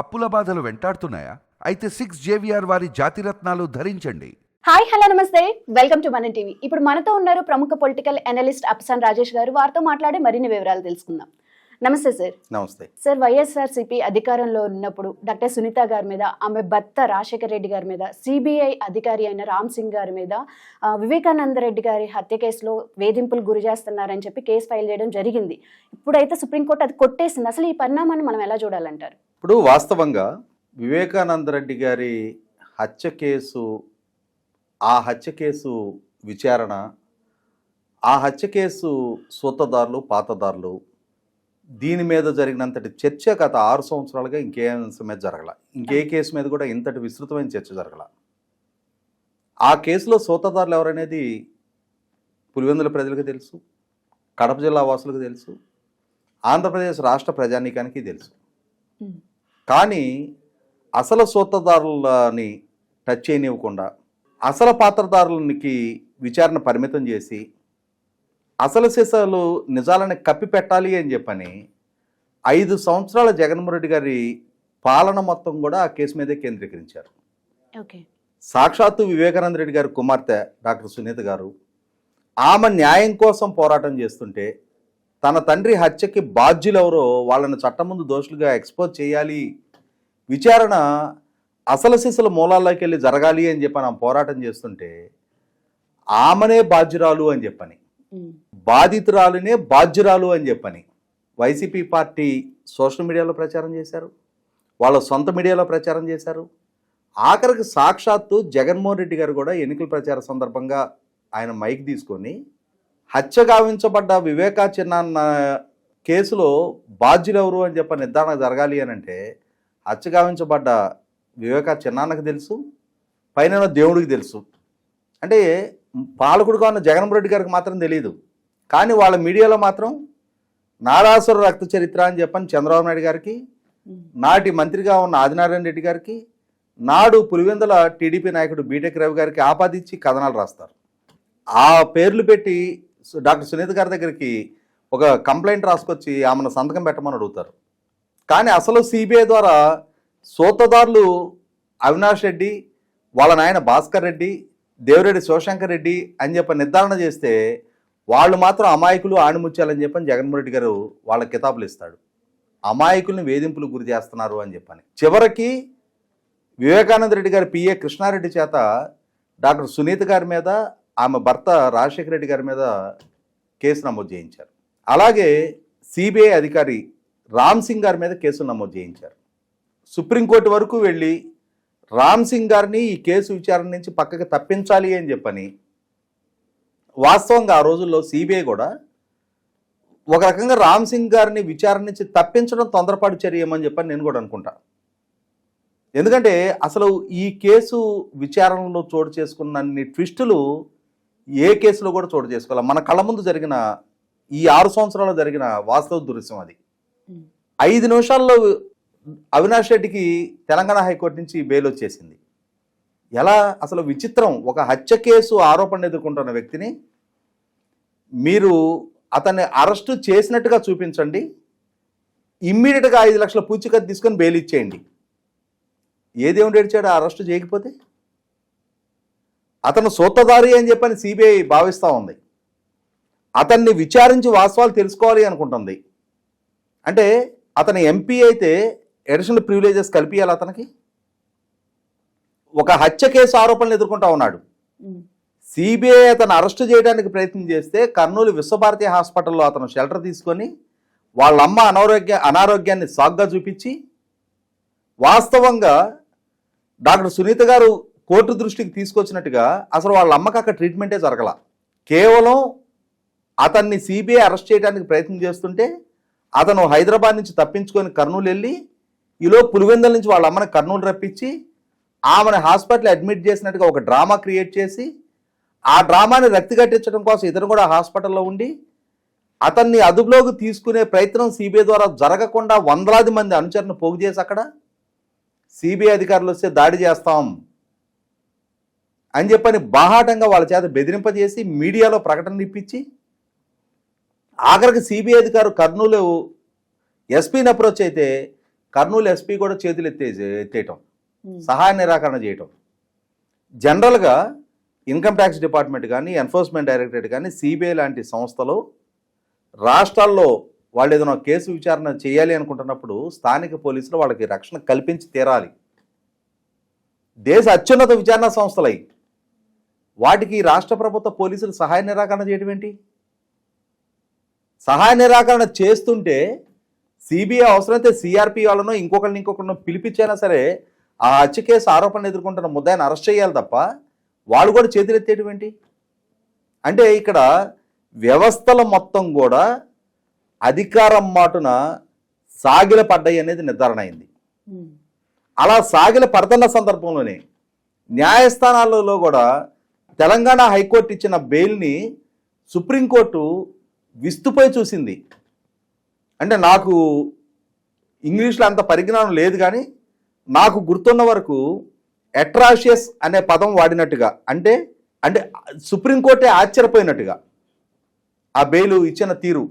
అప్పుల బాధలు వెంటాడుతున్నాయా? అయితే సిక్స్ జేవిఆర్ వారి జాతిరత్నాలు ధరించండి. హాయ్ హలో నమస్తే. వెల్కమ్ టు మన టీవీ. ఇప్పుడు మనతో ఉన్నారు ప్రముఖ పొలిటికల్ అనలిస్ట్ అప్సాన్ రాజేష్ గారు. వారితో మాట్లాడి మరిన్ని వివరాలు తెలుసుకుందాం. నమస్తే సార్. నమస్తే. సార్ వైఎస్ఆర్సీపీ అధికారంలో ఉన్నప్పుడు డాక్టర్ సునీత గారి మీద ఆమె భర్త రాజశేఖర రెడ్డి గారి మీద సిబిఐ అధికారి అయిన రామ్ సింగ్ గారి మీద వివేకానంద రెడ్డి గారి హత్య కేసులో వేధింపులు గురి చేస్తున్నారని చెప్పి కేసు ఫైల్ చేయడం జరిగింది. ఇప్పుడైతే సుప్రీంకోర్టు అది కొట్టేసింది. అసలు ఈ పరిణామాన్ని మనం ఎలా చూడాలంటారు? ఇప్పుడు వాస్తవంగా వివేకానంద రెడ్డి గారి హత్య కేసు ఆ హత్య కేసు విచారణ ఆ హత్య కేసు సూతదారులు పాతదారులు దీని మీద జరిగినంతటి చర్చ గత ఆరు సంవత్సరాలుగా ఇంకే అంశం మీద జరగల. ఇంకే కేసు మీద కూడా ఇంతటి విస్తృతమైన చర్చ జరగల. ఆ కేసులో సూతదారులు ఎవరనేది పులివెందుల ప్రజలకు తెలుసు కడప జిల్లా వాసులకు తెలుసు ఆంధ్రప్రదేశ్ రాష్ట్ర ప్రజానీకానికి తెలుసు. కానీ అసలు సూత్రధారులని టచ్ చేయనివ్వకుండా అసలు పాత్రధారులకి విచారణ పరిమితం చేసి అసలు సిసలు నిజాలని కప్పి పెట్టాలి అని చెప్పని ఐదు సంవత్సరాల జగన్మోహన్ రెడ్డి గారి పాలన మొత్తం కూడా ఆ కేసు మీదే కేంద్రీకరించారు. ఓకే. సాక్షాత్తు వివేకానంద రెడ్డి గారి కుమార్తె డాక్టర్ సునీత గారు ఆమె న్యాయం కోసం పోరాటం చేస్తుంటే తన తండ్రి హత్యకి బాధ్యులెవరో వాళ్ళని చట్టం ముందు దోషులుగా ఎక్స్పోజ్ చేయాలి. విచారణ అసలు సిసలు మూలాల్లోకి వెళ్ళి జరగాలి అని చెప్పని ఆమె పోరాటం చేస్తుంటే ఆమెనే బాధ్యురాలు అని చెప్పని బాధితురాలునే బాధ్యురాలు అని చెప్పని వైసీపీ పార్టీ సోషల్ మీడియాలో ప్రచారం చేశారు. వాళ్ళ సొంత మీడియాలో ప్రచారం చేశారు. ఆఖరికి సాక్షాత్తు జగన్మోహన్ రెడ్డి గారు కూడా ఎన్నికల ప్రచార సందర్భంగా ఆయన మైక్ తీసుకొని హత్య గావించబడ్డ వివేకా చిన్న కేసులో బాధ్యులు ఎవరు అని చెప్పి నిర్ధారణ జరగాలి అని అంటే హత్య గావించబడ్డ వివేకా చిన్నాన్నకు తెలుసు పైన దేవుడికి తెలుసు. అంటే పాలకుడుగా ఉన్న జగన్మోహన్ రెడ్డి గారికి మాత్రం తెలియదు కానీ వాళ్ళ మీడియాలో మాత్రం నారాసుర రక్త చరిత్ర అని చెప్పని చంద్రబాబు నాయుడు గారికి నాటి మంత్రిగా ఉన్న ఆదినారాయణ రెడ్డి గారికి నాడు పులివెందుల టీడీపీ నాయకుడు బీటెక్ రవి గారికి ఆపాదించి కథనాలు రాస్తారు. ఆ పేర్లు పెట్టి డాక్టర్ సునీత గారి దగ్గరికి ఒక కంప్లైంట్ రాసుకొచ్చి ఆమెను సంతకం పెట్టమని అడుగుతారు. కానీ అసలు సిబిఐ ద్వారా సూత్రదారులు అవినాష్ రెడ్డి వాళ్ళ నాయన భాస్కర్ రెడ్డి దేవిరెడ్డి శివశంకర్ రెడ్డి అని చెప్పి నిర్ధారణ చేస్తే వాళ్ళు మాత్రం అమాయకులు ఆణిముత్యాలని చెప్పని జగన్మోహన్ రెడ్డి గారు వాళ్ళ కితాబులు ఇస్తాడు. అమాయకుల్ని వేధింపులు గురి చేస్తున్నారు అని చెప్పని. చివరికి వివేకానంద రెడ్డి గారి పిఏ కృష్ణారెడ్డి చేత డాక్టర్ సునీత గారి మీద ఆమె భర్త రాజశేఖర రెడ్డి గారి మీద కేసు నమోదు చేయించారు. అలాగే సిబిఐ అధికారి రామ్ సింగ్ గారి మీద కేసులు నమోదు చేయించారు. సుప్రీంకోర్టు వరకు వెళ్ళి రామ్ సింగ్ గారిని ఈ కేసు విచారణ నుంచి పక్కకి తప్పించాలి అని చెప్పని వాస్తవంగా ఆ రోజుల్లో సిబిఐ కూడా ఒక రకంగా రామ్ సింగ్ గారిని విచారణ నుంచి తప్పించడం తొందరపాటు చర్యమని చెప్పని నేను కూడా అనుకుంటా. ఎందుకంటే అసలు ఈ కేసు విచారణలో చోటు చేసుకున్నన్ని ట్విస్టులు ఏ కేసులో కూడా చోటు చేసుకోవాలి? మన కళ్ళ ముందు జరిగిన ఈ ఆరు సంవత్సరాలు జరిగిన వాస్తవ దృశ్యం అది. ఐదు నిమిషాల్లో అవినాష్ రెడ్డికి తెలంగాణ హైకోర్టు నుంచి బెయిల్ వచ్చేసింది. ఎలా? అసలు విచిత్రం. ఒక హత్య కేసు ఆరోపణ ఎదుర్కొంటున్న వ్యక్తిని మీరు అతన్ని అరెస్టు చేసినట్టుగా చూపించండి. ఇమ్మీడియట్గా ఐదు లక్షల పూచికత్తు తీసుకొని బెయిల్ ఇచ్చేయండి. ఏ దేవుడు ఏడ్చాడు అరెస్టు చేయకపోతే? అతను సూత్రధారి అని చెప్పని సిబిఐ భావిస్తూ ఉంది. అతన్ని విచారించి వాస్తవాలు తెలుసుకోవాలి అనుకుంటుంది. అంటే అతని ఎంపీ అయితే అడిషనల్ ప్రివిలేజెస్ కల్పించాలి అతనికి? ఒక హత్య కేసు ఆరోపణలు ఎదుర్కొంటా ఉన్నాడు. సిబిఐ అతను అరెస్ట్ చేయడానికి ప్రయత్నం చేస్తే కర్నూలు విశ్వభారతి హాస్పిటల్లో అతను షెల్టర్ తీసుకొని వాళ్ళ అమ్మ అనారోగ్య అనారోగ్యాన్ని సాగ్గా చూపించి వాస్తవంగా డాక్టర్ సునీత గారు కోర్టు దృష్టికి తీసుకొచ్చినట్టుగా అసలు వాళ్ళ అమ్మకి అక్కడ ట్రీట్మెంటే జరగల. కేవలం అతన్ని సిబిఐ అరెస్ట్ చేయడానికి ప్రయత్నం చేస్తుంటే అతను హైదరాబాద్ నుంచి తప్పించుకొని కర్నూలు వెళ్ళి ఈలో పులివెందల నుంచి వాళ్ళ అమ్మని కర్నూలు రప్పించి ఆమెను హాస్పిటల్ అడ్మిట్ చేసినట్టుగా ఒక డ్రామా క్రియేట్ చేసి ఆ డ్రామాని రక్తి కట్టించడం కోసం ఇతను కూడా హాస్పిటల్లో ఉండి అతన్ని అదుపులోకి తీసుకునే ప్రయత్నం సిబిఐ ద్వారా జరగకుండా వందలాది మంది అనుచరులను పోగు చేసి అక్కడ సిబిఐ అధికారులు వస్తే దాడి చేస్తాం అని చెప్పని బాహాటంగా వాళ్ళ చేత బెదిరింపజేసి మీడియాలో ప్రకటన ఇప్పించి ఆఖరికి సిబిఐ అధికారు కర్నూలు ఎస్పీని అప్రోచ్ అయితే కర్నూలు ఎస్పీ కూడా చేతులు ఎత్తే ఎత్తేయటం సహాయ నిరాకరణ చేయటం. జనరల్గా ఇన్కమ్ ట్యాక్స్ డిపార్ట్మెంట్ కానీ ఎన్ఫోర్స్మెంట్ డైరెక్టరేట్ కానీ సిబిఐ లాంటి సంస్థలు రాష్ట్రాల్లో వాళ్ళు ఏదైనా కేసు విచారణ చేయాలి అనుకుంటున్నప్పుడు స్థానిక పోలీసులు వాళ్ళకి రక్షణ కల్పించి తీరాలి. దేశ అత్యున్నత విచారణ సంస్థలై. వాటికి రాష్ట్ర ప్రభుత్వ పోలీసులు సహాయ నిరాకరణ చేయడం ఏంటి? సహాయ నిరాకరణ చేస్తుంటే సిబిఐ అవసరమైతే సిఆర్పి వాళ్ళనో ఇంకొకరిని ఇంకొకరినో పిలిపించైనా సరే ఆ హత్య కేసు ఆరోపణలు ఎదుర్కొంటున్న ముద్దాయిని అరెస్ట్ చేయాలి తప్ప వాళ్ళు కూడా చేతులెత్తేయడం ఏంటి? అంటే ఇక్కడ వ్యవస్థల మొత్తం కూడా అధికారం మాటున సాగిల పడ్డాయి అనేది నిర్ధారణ అయింది. అలా సాగిల పడుతున్న సందర్భంలోనే న్యాయస్థానాలలో కూడా తెలంగాణ హైకోర్టు ఇచ్చిన బెయిల్ని సుప్రీంకోర్టు విస్తుపోయి చూసింది. అంటే నాకు ఇంగ్లీష్లో అంత పరిజ్ఞానం లేదు కానీ నాకు గుర్తున్న వరకు అట్రాషియస్ అనే పదం వాడినట్టుగా అంటే అంటే సుప్రీంకోర్టే ఆశ్చర్యపోయినట్టుగా ఆ బెయిల్ ఇచ్చిన తీరు.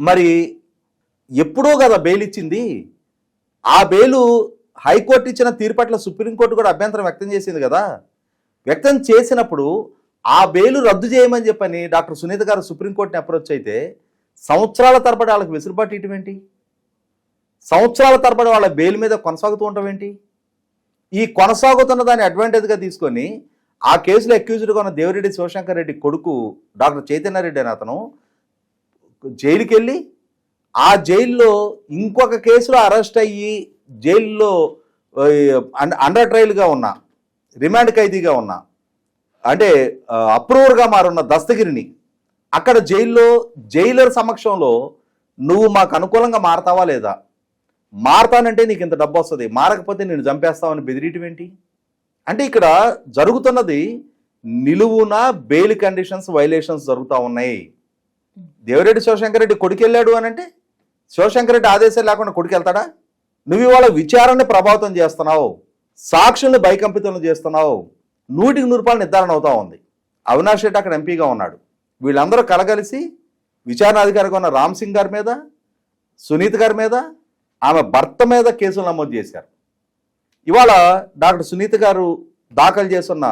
మరి ఎప్పుడో కదా బెయిల్ ఇచ్చింది. ఆ బెయిలు హైకోర్టు ఇచ్చిన తీరు పట్ల సుప్రీంకోర్టు కూడా అభ్యంతరం వ్యక్తం చేసింది కదా. వ్యక్తం చేసినప్పుడు ఆ బెయిలు రద్దు చేయమని చెప్పని డాక్టర్ సునీత గారు సుప్రీంకోర్టుని అప్రోచ్ అయితే సంవత్సరాల తరబడి వాళ్ళకి వెసులుబాటు ఇటువంటి సంవత్సరాల తరబడి వాళ్ళ బెయిల్ మీద కొనసాగుతూ ఉండటం ఏంటి? ఈ కొనసాగుతున్న దాన్ని అడ్వాంటేజ్గా తీసుకొని ఆ కేసులో అక్యూజ్డ్గా ఉన్న దేవిరెడ్డి శివశంకర్ రెడ్డి కొడుకు డాక్టర్ చైతన్య రెడ్డి అని అతను జైలుకి వెళ్ళి ఆ జైల్లో ఇంకొక కేసులో అరెస్ట్ అయ్యి జైల్లో అండర్ ట్రయల్గా ఉన్న రిమాండ్ ఖైదీగా ఉన్న. అంటే అప్రూవర్గా మారున్న దస్తగిరిని. అక్కడ జైల్లో జైలర్ సమక్షంలో నువ్వు మాకు అనుకూలంగా మారతావా లేదా? మారతానంటే నీకు ఇంత డబ్బు వస్తుంది మారకపోతే నేను చంపేస్తావని బెదిరియటం ఏంటి అంటే ఇక్కడ జరుగుతున్నది నిలువున బెయిల్ కండిషన్స్ వైలేషన్స్ జరుగుతూ ఉన్నాయి. దేవిరెడ్డి శివశంకర్ రెడ్డి కొడుకు అని అంటే శివశంకర్ రెడ్డి ఆదేశాలు లేకుండా కొడుకెళ్తాడా? నువ్వు ఇవాళ విచారాన్ని ప్రభావితం చేస్తున్నావు. సాక్షుల్ని భయకంపితం చేస్తున్నావు. నూటికి నూరు రూపాయలు నిర్ధారణ అవుతా ఉంది. అవినాష్ రెడ్డి అక్కడ ఎంపీగా ఉన్నాడు. వీళ్ళందరూ కలగలిసి విచారణాధికారిగా ఉన్న రామ్ సింగ్ గారి మీద సునీత్ గారి మీద ఆమె భర్త మీద కేసులు నమోదు చేశారు. ఇవాళ డాక్టర్ సునీత గారు దాఖలు చేస్తున్న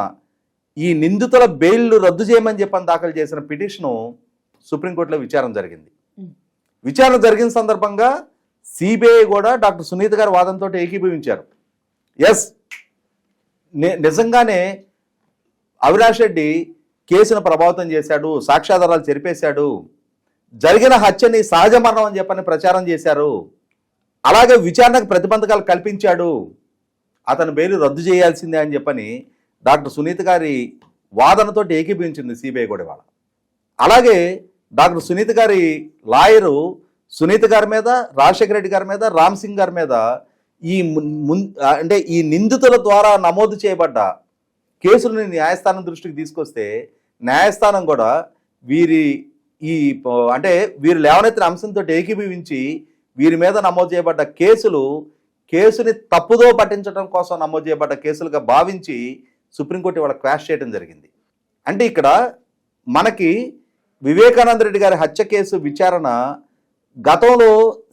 ఈ నిందితుల బెయిల్ రద్దు చేయమని చెప్పని దాఖలు చేసిన పిటిషను సుప్రీంకోర్టులో విచారణ జరిగింది. విచారణ జరిగిన సందర్భంగా సిబిఐ కూడా డాక్టర్ సునీత గారి వాదంతో ఏకీభవించారు. ఎస్ నిజంగానే అవినాష్ రెడ్డి కేసును ప్రభావితం చేశాడు సాక్ష్యాధారాలు చెరిపేశాడు జరిగిన హత్యని సహజ మరణం అని చెప్పని ప్రచారం చేశారు అలాగే విచారణకు ప్రతిబంధకాలు కల్పించాడు అతను బెయిల్ రద్దు చేయాల్సిందే అని చెప్పని డాక్టర్ సునీత గారి వాదనతో ఏకీభవించింది సిబిఐ కూడా ఇవాళ. అలాగే డాక్టర్ సునీత గారి లాయరు సునీత గారి మీద రాజశేఖర రెడ్డి గారి మీద రామ్ సింగ్ గారి మీద ఈ మున్- అంటే ఈ నిందితుల ద్వారా నమోదు చేయబడ్డ కేసులను న్యాయస్థానం దృష్టికి తీసుకొస్తే న్యాయస్థానం కూడా వీరి ఈ అంటే వీరు లేవనెత్తిన అంశంతో ఏకీభవించి వీరి మీద నమోదు చేయబడ్డ కేసులు కేసుని తప్పుదో పట్టించడం కోసం నమోదు చేయబడ్డ కేసులుగా భావించి సుప్రీంకోర్టు ఇవాళ క్వాష్ చేయడం జరిగింది. అంటే ఇక్కడ మనకి వివేకానంద రెడ్డి గారి హత్య కేసు విచారణ గతంలో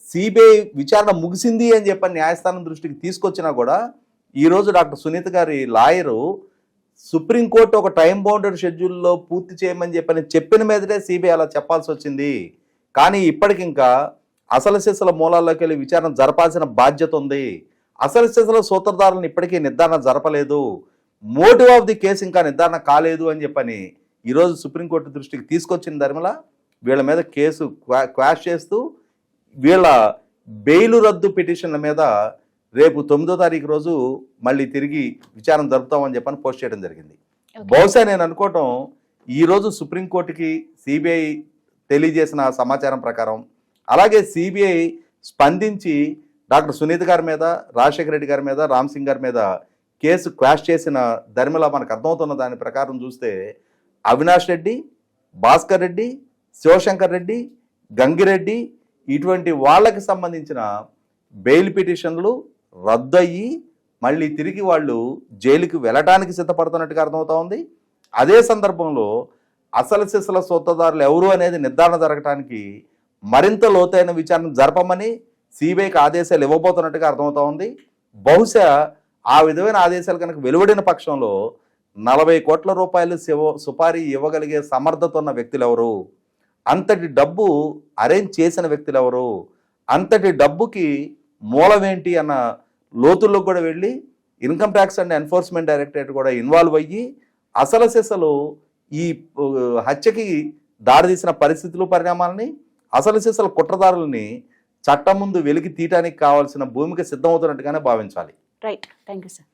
సిబిఐ విచారణ ముగిసింది అని చెప్పని న్యాయస్థానం దృష్టికి తీసుకొచ్చినా కూడా ఈరోజు డాక్టర్ సునీత గారి లాయరు సుప్రీంకోర్టు ఒక టైం బౌండెడ్ షెడ్యూల్లో పూర్తి చేయమని చెప్పని చెప్పిన మీదటే సిబిఐ అలా చెప్పాల్సి వచ్చింది. కానీ ఇప్పటికింకా అసలు శిశల మూలాల్లోకి వెళ్ళి విచారణ జరపాల్సిన బాధ్యత ఉంది. అసలు శిశల సూత్రధారులను ఇప్పటికీ నిర్ధారణ జరపలేదు. మోటివ్ ఆఫ్ ది కేసు ఇంకా నిర్ధారణ కాలేదు అని చెప్పని ఈరోజు సుప్రీంకోర్టు దృష్టికి తీసుకొచ్చిన ధర్మలా. వీళ్ళ మీద కేసు క్వా- క్వాష్ చేస్తూ వీళ్ళ బెయిలు రద్దు పిటిషన్ల మీద రేపు తొమ్మిదో తారీఖు రోజు మళ్ళీ తిరిగి విచారణ జరుపుతామని చెప్పని పోస్ట్ చేయడం జరిగింది. బహుశా నేను అనుకోవటం ఈరోజు సుప్రీంకోర్టుకి సిబిఐ తెలియజేసిన సమాచారం ప్రకారం అలాగే సిబిఐ స్పందించి డాక్టర్ సునీత గారి మీద రాజశేఖర రెడ్డి గారి మీద రామ్ సింగ్ గారి మీద కేసు క్వాష్ చేసిన ధర్మిల మనకు అర్థమవుతున్న దాని ప్రకారం చూస్తే అవినాష్ రెడ్డి భాస్కర్ రెడ్డి శివశంకర్ రెడ్డి గంగిరెడ్డి ఇటువంటి వాళ్ళకి సంబంధించిన బెయిల్ పిటిషన్లు రద్దయ్యి మళ్ళీ తిరిగి వాళ్ళు జైలుకి వెళ్ళటానికి సిద్ధపడుతున్నట్టుగా అర్థమవుతా ఉంది. అదే సందర్భంలో అసలు సిసల సొత్తదారులు ఎవరు అనేది నిర్ధారణ జరగటానికి మరింత లోతైన విచారణ జరపమని సిబిఐకి ఆదేశాలు ఇవ్వబోతున్నట్టుగా అర్థమవుతా ఉంది. బహుశా ఆ విధమైన ఆదేశాలు కనుక వెలువడిన పక్షంలో నలభై కోట్ల రూపాయలు శివ సుపారీ ఇవ్వగలిగే సమర్థత ఉన్న వ్యక్తులు ఎవరు? అంతటి డబ్బు అరేంజ్ చేసిన వ్యక్తులు ఎవరు అంతటి డబ్బుకి మూలమేంటి అన్న లోతుల్లో కూడా వెళ్ళి income tax and enforcement directorate కూడా ఇన్వాల్వ్ అయ్యి అసలు సిసలు ఈ హత్యకి దారితీసిన పరిస్థితులు పరిణామాలని అసలు సిసలు కుట్రదారులని చట్టం ముందు వెలికి తీయటానికి కావాల్సిన భూమికి సిద్ధమవుతున్నట్టుగానే భావించాలి. Right thank you sir